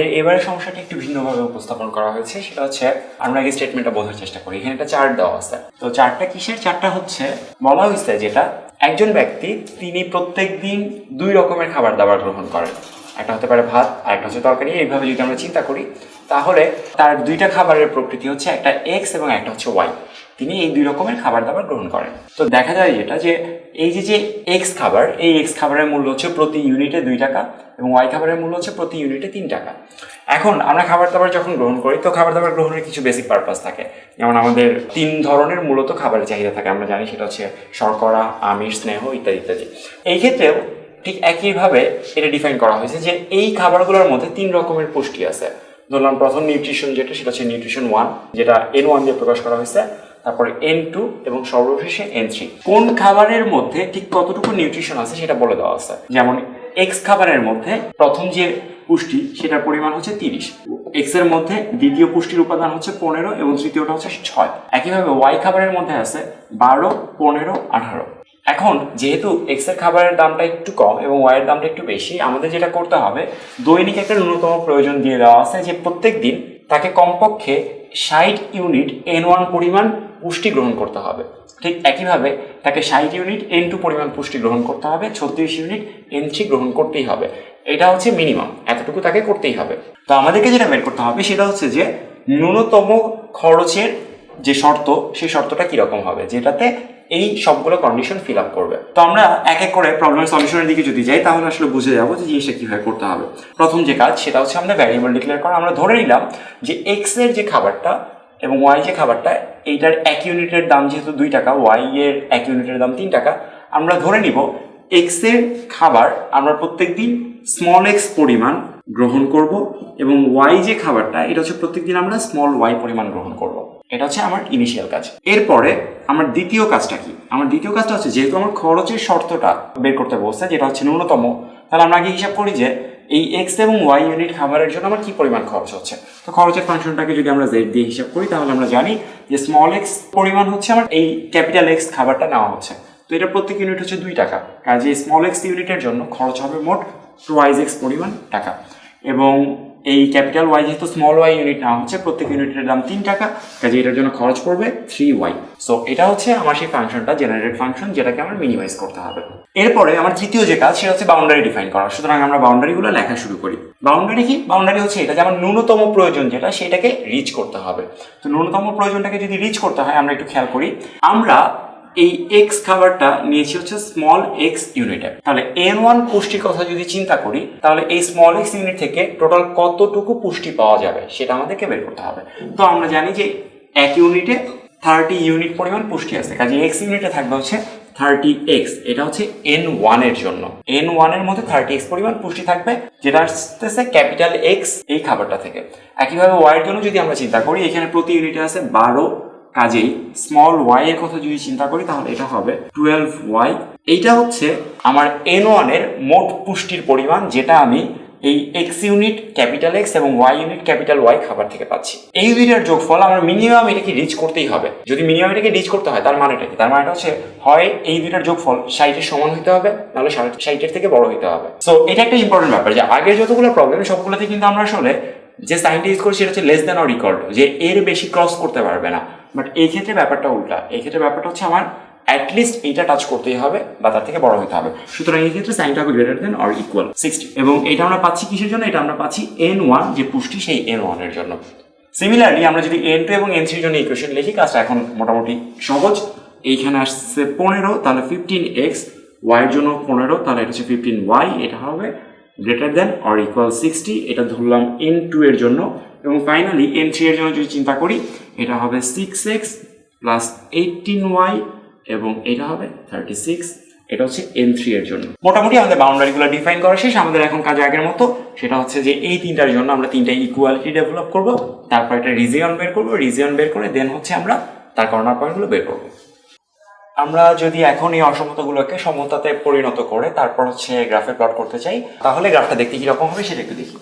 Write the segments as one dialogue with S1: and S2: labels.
S1: আমাদের এবারের সমস্যাটি একটু ভিন্নভাবে উপস্থাপন করা হয়েছে, সেটা হচ্ছে আমরা আগে স্টেটমেন্টটা বোঝার চেষ্টা করি। এখানে একটা চার্ট দেওয়া আছে। তো চারটা কিসের? চারটা হচ্ছে বলা হয়েছে যেটা একজন ব্যক্তি তিনি প্রত্যেক দিন দুই রকমের খাবার দাবার গ্রহণ করেন। একটা হতে পারে ভাত, আর একটা হচ্ছে তরকারি। এইভাবে যদি আমরা চিন্তা করি, তাহলে তার দুইটা খাবারের প্রকৃতি হচ্ছে একটা এক্স এবং একটা হচ্ছে ওয়াই তিনি এই দুই রকমের খাবার দাবার গ্রহণ করেন। তো দেখা যায় যেটা যে এই যে যে এক্স খাবার, এই এক্স খাবারের মূল্য হচ্ছে প্রতি ইউনিটে দুই টাকা এবং ওয়াই খাবারের মূল্য হচ্ছে প্রতি ইউনিটে তিন টাকা। এখন আমরা খাবার দাবার যখন গ্রহণ করি, তো খাবার দাবার গ্রহণের কিছু বেসিক পারপাস থাকে। যেমন আমাদের তিন ধরনের মূলত খাবারের চাহিদা থাকে। আমরা জানি সেটা হচ্ছে শর্করা, আমিষ, স্নেহ ইত্যাদি ইত্যাদি। এই ক্ষেত্রেও ঠিক একইভাবে এটা ডিফাইন করা হয়েছে যে এই খাবারগুলোর মধ্যে তিন রকমের পুষ্টি আছে। ধরলাম প্রথম নিউট্রিশন যেটা, সেটা হচ্ছে নিউট্রিশন ওয়ান যেটা এন ওয়ান দিয়ে প্রকাশ করা হয়েছে। তারপরে এন টু এবং সর্বশেষে এন থ্রি কোন খাবারের মধ্যে ঠিক কতটুকু নিউট্রিশন আছে সেটা বলে দেওয়া আছে। যেমন এক্স খাবারের মধ্যে প্রথম যে পুষ্টি, সেটার পরিমাণ হচ্ছে তিরিশ। এক্সের মধ্যে দ্বিতীয় পুষ্টির উপাদান হচ্ছে পনেরো এবং তৃতীয়টা হচ্ছে ছয়। একইভাবে ওয়াই খাবারের মধ্যে আছে বারো, পনেরো, আঠারো। এখন যেহেতু এক্সের খাবারের দামটা একটু কম এবং ওয়াই এর দামটা একটু বেশি, আমাদের যেটা করতে হবে, দৈনিক একটা ন্যূনতম প্রয়োজন দিয়ে দেওয়া আছে যে প্রত্যেক দিন তাকে কমপক্ষে ষাট ইউনিট এন ওয়ান পরিমাণ পুষ্টি গ্রহণ করতে হবে। ঠিক একইভাবে তাকে ষাট ইউনিট এন টু পরিমাণ পুষ্টি গ্রহণ করতে হবে, ছত্রিশ ইউনিট এন থ্রি গ্রহণ করতেই হবে। এটা হচ্ছে মিনিমাম এতটুকু তাকে করতেই হবে। তো আমাদেরকে যেটা বের করতে হবে সেটা হচ্ছে যে ন্যূনতম খরচের যে শর্ত, সেই শর্তটা কীরকম হবে, যেটাতে এই সবগুলো কন্ডিশন ফিল আপ করবে। তো আমরা এক এক করে প্রবলেম সলিউশনের দিকে যদি যাই, তাহলে আসলে বুঝে যাব যে জিনিসটা কীভাবে করতে হবে। প্রথম যে কাজ, সেটা হচ্ছে আমরা ভ্যারিয়েবল ডিক্লেয়ার করা। আমরা ধরে নিলাম যে এক্সের যে খাবারটা এবং ওয়াই যে খাবারটা, এইটার এক ইউনিটের দাম যেহেতু দুই টাকা ওয়াই এর এক ইউনিটের দাম তিন টাকা, আমরা ধরে নিব এক্সের খাবার আমরা প্রত্যেক দিন স্মল এক্স পরিমাণ গ্রহণ করব এবং ওয়াই যে খাবারটা, এটা হচ্ছে প্রত্যেকদিন আমরা স্মল ওয়াই পরিমাণ গ্রহণ করব। এটা হচ্ছে আমার ইনিশিয়াল কাজ। এরপরে আমার দ্বিতীয় কাজটা কি? আমার দ্বিতীয় কাজটা হচ্ছে, যেহেতু আমার খরচের শর্তটা বের করতে বলছে, যেটা হচ্ছে ন্যূনতম, তাহলে আমরা আগে হিসাব করি যে এই এক্স এবং ওয়াই ইউনিট খাবারের জন্য আমার কি পরিমাণ খরচ হচ্ছে? তো খরচের ফাংশনটাকে যদি আমরা জেড দিয়ে হিসাব করি, তাহলে আমরা জানি যে স্মল এক্স পরিমাণ হচ্ছে আমার এই ক্যাপিটাল এক্স খাবারটা নেওয়া হচ্ছে। তো এটা প্রত্যেক ইউনিট হচ্ছে দুই টাকা। কাজে স্মল এক্স ইউনিটের জন্য খরচ হবে মোট ওয়াইজ এক্স পরিমাণ টাকা। এবং এই ক্যাপিটাল ওয়াই যেহেতু স্মল ওয়াই ইউনিট নেওয়া হচ্ছে প্রত্যেক ইউনিটের দাম তিন টাকা, কাজে এটার জন্য খরচ পড়বে থ্রি ওয়াই সো এটা হচ্ছে আমার সেই ফাংশনটা জেনারেট ফাংশন যেটাকে আমার মিনিমাইজ করতে হবে। এরপরে আমার তৃতীয় যে কাজ, সেটা হচ্ছে বাউন্ডারি ডিফাইন করা। সুতরাং আমরা বাউন্ডারিগুলো লেখা শুরু করি। বাউন্ডারি কি? বাউন্ডারি হচ্ছে এটা যে আমার ন্যূনতম প্রয়োজন যেটা, সেটাকে রিচ করতে হবে। তো ন্যূনতম প্রয়োজনটাকে যদি রিচ করতে হয়, আমরা একটু খেয়াল করি। আমরা এই এক্স খাবারটা নিয়েছি হচ্ছে স্মল এক্স ইউনিটে তাহলে এন ওয়ান পুষ্টির কথা যদি চিন্তা করি, তাহলে এই স্মল এক্স ইউনিট থেকে টোটাল কতটুকু পুষ্টি পাওয়া যাবে সেটা আমাদেরকে বের করতে হবে। তো আমরা জানি যে এক ইউনিটে থার্টি ইউনিট পরিমাণ পুষ্টি আছে। কাজে এক্স ইউনিটে থাকবে হচ্ছে থার্টি এক্স এটা হচ্ছে এন ওয়ানের জন্য। এন ওয়ানের মধ্যে থার্টি এক্স পরিমাণ পুষ্টি থাকবে, যেটা আসতেছে ক্যাপিটাল এক্স এই খাবারটা থেকে। একইভাবে ওয়াইয়ের জন্য যদি আমরা চিন্তা করি, এখানে প্রতি ইউনিটে আছে বারো কাজেই স্মল ওয়াই এর কথা যদি চিন্তা করি, তাহলে এটা হবে টুয়েলভ ওয়াই এইটা হচ্ছে আমার এন ওয়ানের মোট পুষ্টির পরিমাণ, যেটা আমি এই এক্স ইউনিট ক্যাপিটাল এক্স এবং ওয়াই ইউনিট ক্যাপিটাল ওয়াই খাবার থেকে পাচ্ছি। এই দুইটার যোগফল আমার মিনিমাম এটাকে রিচ করতেই হবে। যদি মিনিমাম এটাকে রিচ করতে হয়, তার মানেটা কি? তার মানেটা হচ্ছে, হয় এই দুইটার যোগফল ষাটের সমান হতে হবে, নাহলে ষাটের থেকে বড় হতে হবে। সো এটা একটা ইম্পর্টেন্ট ব্যাপার যে আগের যতগুলো প্রবলেম সবগুলোতে কিন্তু আমরা আসলে যে সাইনটা ইউজ করছি সেটা হচ্ছে লেস দেন অর ইকল যে এর বেশি ক্রস করতে পারবে না। বাট এই ক্ষেত্রে ব্যাপারটা উল্টা। এই ক্ষেত্রে ব্যাপারটা হচ্ছে আমার অ্যাটলিস্ট এইটা টাচ করতেই হবে বা তার থেকে বড় হতে হবে। সুতরাং এই ক্ষেত্রে সাইনটা হবে greater than or equal sixty এবং এটা আমরা পাচ্ছি কিসের জন্য? এটা আমরা পাচ্ছি এন ওয়ান যে পুষ্টি সেই এন ওয়ানের জন্য। সিমিলারলি আমরা যদি এন টু এবং এন থ্রির জন্য ইকুয়েশন লিখি, কাজটা এখন মোটামুটি সহজ। এইখানে আসছে পনেরো, তাহলে ফিফটিন এক্স ওয়াইয়ের জন্য পনেরো, তাহলে এটা হচ্ছে ফিফটিন ওয়াই এটা হবে greater than or equal sixty এটা ধরলাম এন টু এর জন্য। এবং ফাইনালি এন থ্রি এর জন্য যদি চিন্তা করি, এটা হবে six X plus eighteen Y এবং এটা হবে থার্টি সিক্স এটা হচ্ছে এন থ্রি এর জন্য। মোটামুটি আমাদের বাউন্ডারিগুলো ডিফাইন করা শেষ। আমাদের এখন কাজ আগের মতো। সেটা হচ্ছে যে এই তিনটার জন্য আমরা তিনটা ইকুয়ালিটি ডেভেলপ করব, তারপর একটা রিজিয়ন বের করব। রিজিয়ন বের করে দেন হচ্ছে আমরা তার কর্নার পয়েন্টগুলো বের করব। আমরা যদি এখন এই অসমতাগুলোকে সমতাতে পরিণত করে তারপর হচ্ছে গ্রাফে প্লট করতে চাই, তাহলে গ্রাফটা দেখতে কীরকম হবে সেটা একটু দেখি।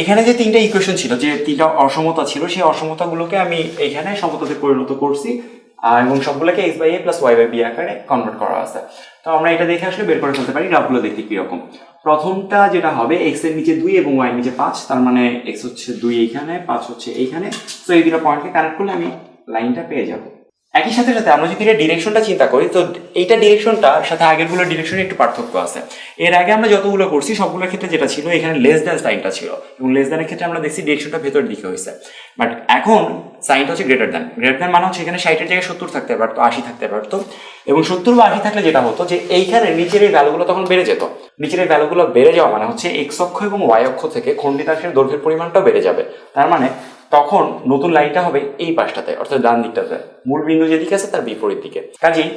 S1: এখানে যে তিনটা ইকুয়েশন ছিল, যে তিনটা অসমতা ছিল, সেই অসমতাগুলোকে আমি এখানে সমতাতে পরিণত করছি এবং সবগুলোকে X by A plus Y by B আকারে কনভার্ট করা আছে। তো আমরা এটা দেখে আসলে বের করে ফেলতে পারি, গ্রাফগুলো দেখতে কীরকম প্রথমটা যেটা হবে এক্সের নিচে দুই এবং ওয়াই নিচে পাঁচ, তার মানে এক্স হচ্ছে দুই এইখানে পাঁচ হচ্ছে এইখানে। তো এই দুটো পয়েন্টকে কানেক্ট করলে আমি লাইনটা পেয়ে যাব। একই সাথে সাথে আমরা যদি এটা ডিরেকশনটা চিন্তা করি, তো এইটা ডিরেকশনটার সাথে আগেরগুলো ডিরেকশনে একটু পার্থক্য আছে। এর আগে আমরা যতগুলো করছি, সবগুলোর ক্ষেত্রে যেটা ছিল, এখানে লেস দ্যান সাইনটা ছিল। এবং লেস দ্যানের ক্ষেত্রে আমরা দেখছি ডিরেকশনটা ভেতর দিকে হয়েছে। বাট এখন সাইনটা হচ্ছে গ্রেটার দ্যান গ্রেটার দ্যান মানে হচ্ছে এখানে ষাটের জায়গায় সত্তর থাকতে পারতো, আশি থাকতে পারতো। এবং সত্তর বা আশি থাকলে যেটা হতো যে, এইখানে নিচের এই ভ্যালুগুলো তখন বেড়ে যেত। নিচের এই ভ্যালুগুলো বেড়ে যাওয়া মানে হচ্ছে এক্স অক্ষ এবং ওয়াই অক্ষ থেকে খণ্ডিতাংশের দৈর্ঘ্যের পরিমাণটাও বেড়ে যাবে। তার মানে তখন নতুন লাইনটা হবে এই পাশটাতে, অর্থাৎ ডান দিকটাতে। মূল বিন্দু যেদিকে আছে তার বিপরীত দিকে। কাজেই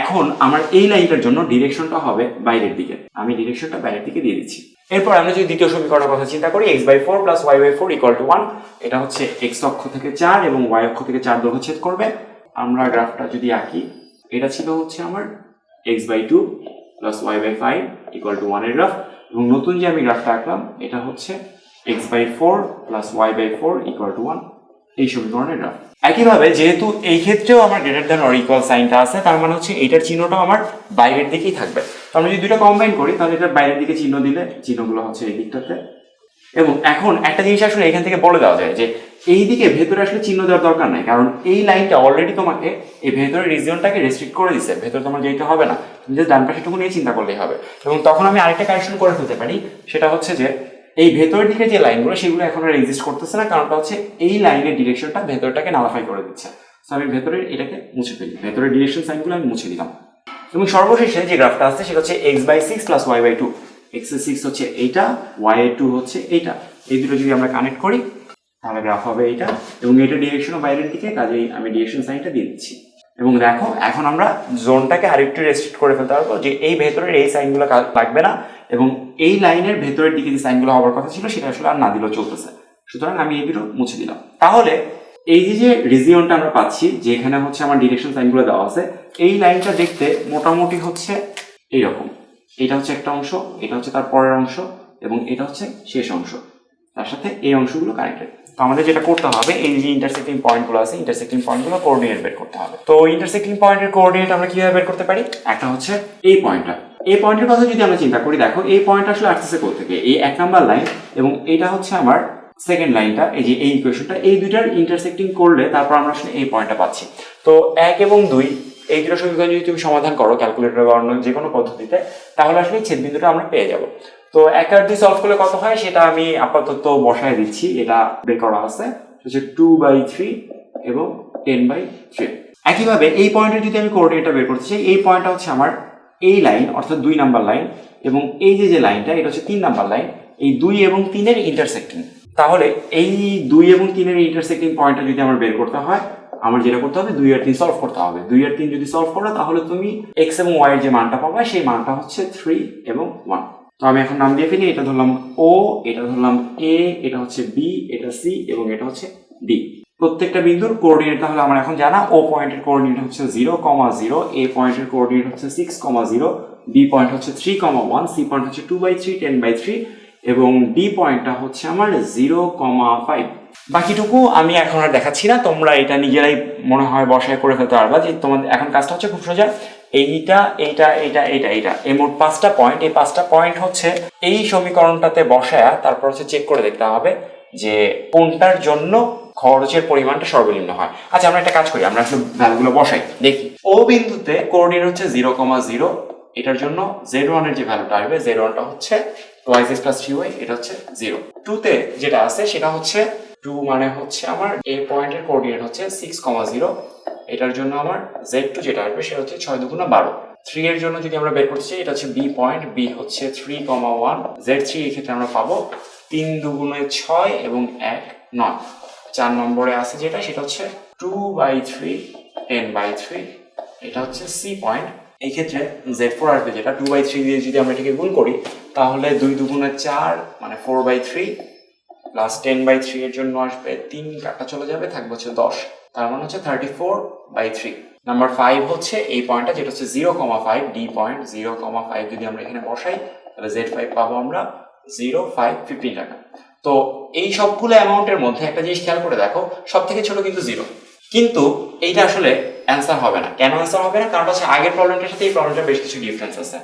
S1: এখন আমার এই লাইনটার জন্য ডিরেকশনটা হবে বাইরের দিকে। আমি ডিরেকশনটা বাইরের দিকে দিয়ে দিচ্ছি। এরপর আমরা যদি দ্বিতীয় সমীকরণের কথা চিন্তা করি X by four plus Y by four equal to one এটা হচ্ছে এক্স অক্ষ থেকে চার এবং ওয়াই অক্ষ থেকে চার দৈর্ঘ্য ছেদ করবে। আমরা গ্রাফটা যদি আঁকি, এটা ছিল হচ্ছে আমার x by two plus y by five equal to ওয়ানের গ্রাফ এবং নতুন যে আমি গ্রাফটা আঁকলাম, এটা হচ্ছে x by four plus y by four equal to one এই সমীকরণের গ্রাফ একইভাবে যেহেতু এই ক্ষেত্রেও আমার গ্রেটার দ্যান অর ইকুয়াল সাইনটা আছে, তার মানে হচ্ছে এটার চিহ্নটাও আমার বাইরের দিকেই থাকবে। আমরা যদি দুটো কম্বাইন করি, তাহলে এটার বাইরের দিকে চিহ্ন দিলে চিহ্নগুলো হচ্ছে এই দিকটাতে। এবং এখন একটা জিনিস আসলে এখান থেকে বলে দেওয়া যায় যে, এই দিকে ভেতরে আসলে চিহ্ন দেওয়ার দরকার নাই, কারণ এই লাইনটা অলরেডি তোমাকে এই ভেতরের রিজিয়নটাকে রেস্ট্রিক্ট করে দিচ্ছে ভেতরে তোমার যেতে হবে না। তুমি যে ডান পাশেটুকু নিয়ে চিন্তা করলেই হবে। এবং তখন আমি আরেকটা কারেকশন করে ফেলতে পারি, সেটা হচ্ছে যে এই ভেতরের দিকে যে লাইনগুলো, সেগুলো এখন আর এক্সিস্ট করতেছে না। কারণটা হচ্ছে এই লাইনের ডিরেকশনটা ভেতরটাকে নালাফাই করে দিচ্ছে। সো আমি ভেতরের এটাকে মুছে ফেলি। ভেতরের ডিরেকশন সাইনগুলো আমি মুছে দিলাম। এবং সর্বশেষে যে গ্রাফটা আছে সেটা হচ্ছে X by six plus Y by two X six হচ্ছে এইটা ওয়াই টু হচ্ছে এইটা। এই দুটো যদি আমরা কানেক্ট করি, তাহলে গ্রাফ হবে এইটা। এবং এটা ডিরেকশনও বাইরের দিকে, কাজেই আমি ডিরেকশন সাইনটা দিয়ে দিচ্ছি। এবং দেখো, এখন আমরা জোনটাকে আরেকটু রেস্ট্রিক্ট করে ফেলতে পারব যে এই ভেতরের এই সাইনগুলো লাগবে না। এবং এই লাইনের ভেতরের দিকে যে সাইনগুলো হওয়ার কথা ছিল, সেটা আসলে আর না দিলেও চলতেছে। সুতরাং আমি দুটো মুছে দিলাম। তাহলে এই যে যে রিজিয়নটা আমরা পাচ্ছি যে এখানে হচ্ছে আমার ডিরেকশন সাইনগুলো দেওয়া আছে, এই লাইনটা দেখতে মোটামুটি হচ্ছে এইরকম। এটা হচ্ছে একটা অংশ, এটা হচ্ছে তার পরের অংশ, এবং এটা হচ্ছে শেষ অংশ। তার সাথে এই অংশগুলো কানেক্টেড তো আমাদের যেটা করতে হবে, এই যে ইন্টারসেক্টিং পয়েন্টগুলো আছে ইন্টারসেক্টিং পয়েন্টগুলো কোঅর্ডিনেট বের করতে হবে। তো ইন্টারসেক্টিং পয়েন্টের কোঅর্ডিনেট আমরা কীভাবে বের করতে পারি? একটা হচ্ছে এই পয়েন্টটা এই পয়েন্টের কথা যদি আমরা চিন্তা করি, দেখো, এই পয়েন্ট আসলে আসতেছে থেকে এই এক নাম্বার লাইন এবং এটা হচ্ছে আমার সেকেন্ড লাইনটা এই যে এই ইকুয়েশনটা এই দুইটার ইন্টারসেক্টিং করলে তারপর আমরা আসলে এই পয়েন্টটা পাচ্ছি। তো এক এবং দুই, এই দুটো সমীকরণ যদি তুমি সমাধান করো ক্যালকুলেটর বা অন্য যে কোনো পদ্ধতিতে, তাহলে আসলে এই ছেদবিন্দুটা আমরা পেয়ে যাব। তো এক আর দুই সলভ করলে কত হয়? সেটা আমি আপাতত বসায় দিচ্ছি, এটা বের করা আছে। হচ্ছে টু বাই থ্রি এবং টেন বাই থ্রি একইভাবে এই পয়েন্টের যদি আমি কোঅর্ডিনেটটা বের করতে চাই, এই পয়েন্টটা হচ্ছে আমার এই লাইন, অর্থাৎ দুই নাম্বার লাইন, এবং এই যে যে লাইনটা, এটা হচ্ছে তিন নাম্বার লাইন, এই দুই এবং তিনের ইন্টারসেক্টিং তাহলে এই দুই এবং তিনের ইন্টারসেক্টিং পয়েন্টটা যদি আমার বের করতে হয়, আমার যেটা করতে হবে, দুই আর তিন সলভ করতে হবে। দুই আর তিন যদি সলভ করো, তাহলে তুমি এক্স এবং ওয়াই এর যে মানটা পাবে, সেই মানটা হচ্ছে থ্রি এবং ওয়ান তো আমি এখন নাম দিয়ে ফেলি, এটা ধরলাম ও এটা ধরলাম এ এটা হচ্ছে বি এটা সি এবং এটা হচ্ছে ডি প্রত্যেকটা বিন্দুর কোঅর্ডিনেট তাহলে আমার এখন জানা ও পয়েন্টের কোঅর্ডিনেট হচ্ছে জিরো কমা জিরো এ পয়েন্টের কোঅর্ডিনেট হচ্ছে six comma zero B point হচ্ছে three comma one C point হচ্ছে two by three ten by three এবং ডি পয়েন্টটা হচ্ছে আমার জিরো কমা ফাইভ বাকিটুকু আমি এখন আর দেখাচ্ছি না, তোমরা এটা নিজেরাই মনে হয় বসায় করে ফেলতে পারবা যে তোমাদের এখন কাজটা হচ্ছে খুব সোজা। এইটা এইটা এইটা এইটা এইটা, এই মোট পাঁচটা পয়েন্ট এই পাঁচটা পয়েন্ট হচ্ছে এই সমীকরণটাতে বসায়া তারপর হচ্ছে চেক করে দেখতে হবে যে কোনটার জন্য খরচের পরিমাণটা সর্বনিম্ন হয়। আচ্ছা আমরা একটা কাজ করি, আমরা আসলে ভ্যালুগুলো বসাই, দেখি। ও বিন্দুতে কোঅর্ডিনেট হচ্ছে জিরো কমা জিরো এটার জন্য জেড ওয়ানের যে ভ্যালুটা আসবে জেড ওয়ানটা হচ্ছে এক্স প্লাস থ্রি ওয়াই এটা হচ্ছে জিরো টুতে যেটা আছে, সেটা হচ্ছে টু মানে হচ্ছে আমার এ পয়েন্টের কোঅর্ডিনেট হচ্ছে সিক্স কমা জিরো এটার জন্য আমার জেড টু যেটা আসবে, সেটা হচ্ছে ছয় দুগুণা বারো। থ্রি এর জন্য যদি আমরা বের করতে চাই, এটা হচ্ছে বি পয়েন্ট বি হচ্ছে three comma one Z three এক্ষেত্রে আমরা পাবো তিন দুগুণে ছয় এবং এক নয়। চার নম্বরে আছে যেটা, সেটা হচ্ছে two by three ten by three এটা হচ্ছে সি পয়েন্ট এই ক্ষেত্রে জেড ফোর আসবে যেটা টু বাই থ্রি দিয়ে যদি আমরা এটাকে গুণ করি, তাহলে দুই দুগুণে চার মানে four by three plus ten by three এর জন্য আসবে তিন কাটা চলে যাবে, থাকবে হচ্ছে দশ। তার মানে হচ্ছে thirty four by three number five হচ্ছে এই পয়েন্টটা যেটা হচ্ছে zero comma five D point zero comma five যদি আমরা এখানে বসাই, তাহলে জেড ফাইভ পাবো আমরা জিরো ফাইভ ফিফটিন টাকা। তো এই সবগুলো অ্যামাউন্টের মধ্যে একটা জিনিস খেয়াল করে দেখো সব থেকে ছোট কিন্তু জিরো কিন্তু এইটা আসলে অ্যান্সার হবে না। কেন অ্যান্সার হবে না? কারণ হচ্ছে আগের প্রবলেমটার সাথে এই প্রবলেমটা বেশ কিছু ডিফারেন্স আছে।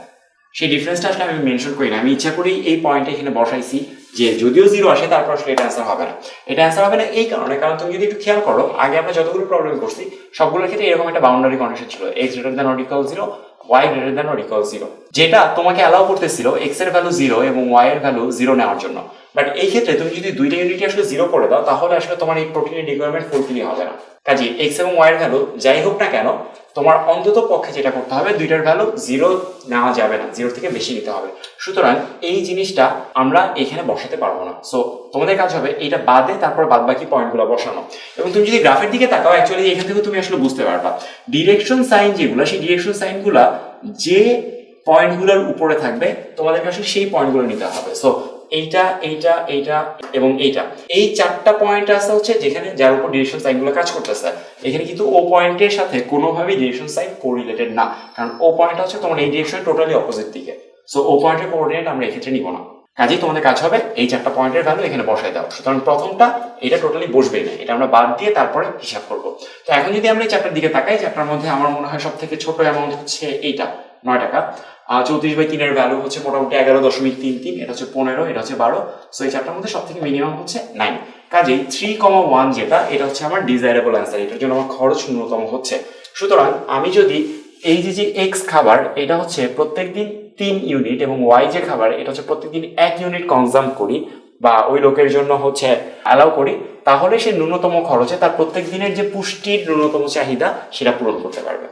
S1: সেই ডিফারেন্সটা আসলে আমি মেনশন করি না। আমি ইচ্ছা করেই এই পয়েন্টটা এখানে বসাইছি যে যদিও জিরো আসে, তারপর আসলে এটা অ্যান্সার হবে না। এটা অ্যান্সার হবে না এই কারণে। কারণ তুমি যদি একটু খেয়াল করো, আগে আমরা যতগুলো প্রবলেম করছি, সবগুলোর ক্ষেত্রে এরকম একটা বাউন্ডারি কন্ডিশন ছিল। X greater than or equal zero Y greater than or equal zero যেটা তোমাকে অ্যালাউ করতেছিল এক্সের ভ্যালু জিরো এবং ওয়াই এর ভ্যালু জিরো নেওয়ার জন্য। বাট এই ক্ষেত্রে তুমি যদি দুইটা ইউনিটই আসলে জিরো করে দাও, তাহলে আসলে তোমার এই প্রোটিনের রিকোয়ারমেন্ট ফুলফিলি হবে না। কাজে এক্স এবং ওয়াই এর ভ্যালু যাই হোক না কেন, তোমার অন্তত পক্ষে যেটা করতে হবে, দুইটার ভ্যালু জিরো নেওয়া যাবে না জিরো থেকে বেশি নিতে হবে। সুতরাং এই জিনিসটা আমরা এখানে বসাতে পারব না। সো তোমাদের কাজ হবে এটা বাদে তারপর বাদ বাকি পয়েন্টগুলো বসানো। এবং তুমি যদি গ্রাফের দিকে তাকাও অ্যাকচুয়ালি এখান থেকে তুমি আসলে বুঝতে পারবা। ডিরেকশন সাইন যেগুলো, সেই ডিরেকশন সাইনগুলা যে পয়েন্টগুলোর উপরে থাকবে, তোমাদেরকে আসলে সেই পয়েন্টগুলো নিতে হবে। সো এইটা এইটা এইটা এবং এইটা। এই চারটা পয়েন্ট আছে হচ্ছে যেখানে যার উপর ডিরেকশন সাইনগুলো কাজ করতেছে। এখানে কিন্তু ও পয়েন্টের সাথে কোনোভাবেই ডিরেকশন সাইন কোরিলেটেড না। কারণ ও পয়েন্ট হচ্ছে তোমার এই ডিরেকশন টোটালি অপোজিট দিকে। সো ও পয়েন্টের কোঅর্ডিনেট আমরা এক্ষেত্রে নিব না। কাজেই তোমাদের কাজ হবে এই চারটা পয়েন্টের ভ্যালু এখানে বসাই দাও সুতরাং প্রথমটা এটা টোটালি বসবেই না। এটা আমরা বাদ দিয়ে তারপরে হিসাব করব। তো এখন যদি আমরা এই চারটার দিকে তাকাই, চারটার মধ্যে আমার মনে হয় সব থেকে ছোট অ্যামাউন্ট হচ্ছে এইটা। নয় টাকা। চৌত্রিশ বাই তিনের ভ্যালু হচ্ছে মোটামুটি এগারো দশমিক তিন তিন, এটা হচ্ছে পনেরো, এটা হচ্ছে বারো। সো এই চারটার মধ্যে সব থেকে মিনিমাম হচ্ছে নাইন কাজেই থ্রি কমা ওয়ান যেটা, এটা হচ্ছে আমার ডিজায়ারেবল অ্যান্সার এটার জন্য আমার খরচ ন্যূনতম হচ্ছে। সুতরাং আমি যদি এই যে যে এক্স খাবার, এটা হচ্ছে প্রত্যেকদিন তিন ইউনিট এবং ওয়াই যে খাবার, এটা হচ্ছে প্রত্যেকদিন এক ইউনিট কনজাম করি বা ওই লোকের জন্য হচ্ছে অ্যালাউ করি, তাহলে সে ন্যূনতম খরচে তার প্রত্যেক দিনের যে পুষ্টির ন্যূনতম চাহিদা, সেটা পূরণ করতে পারবে।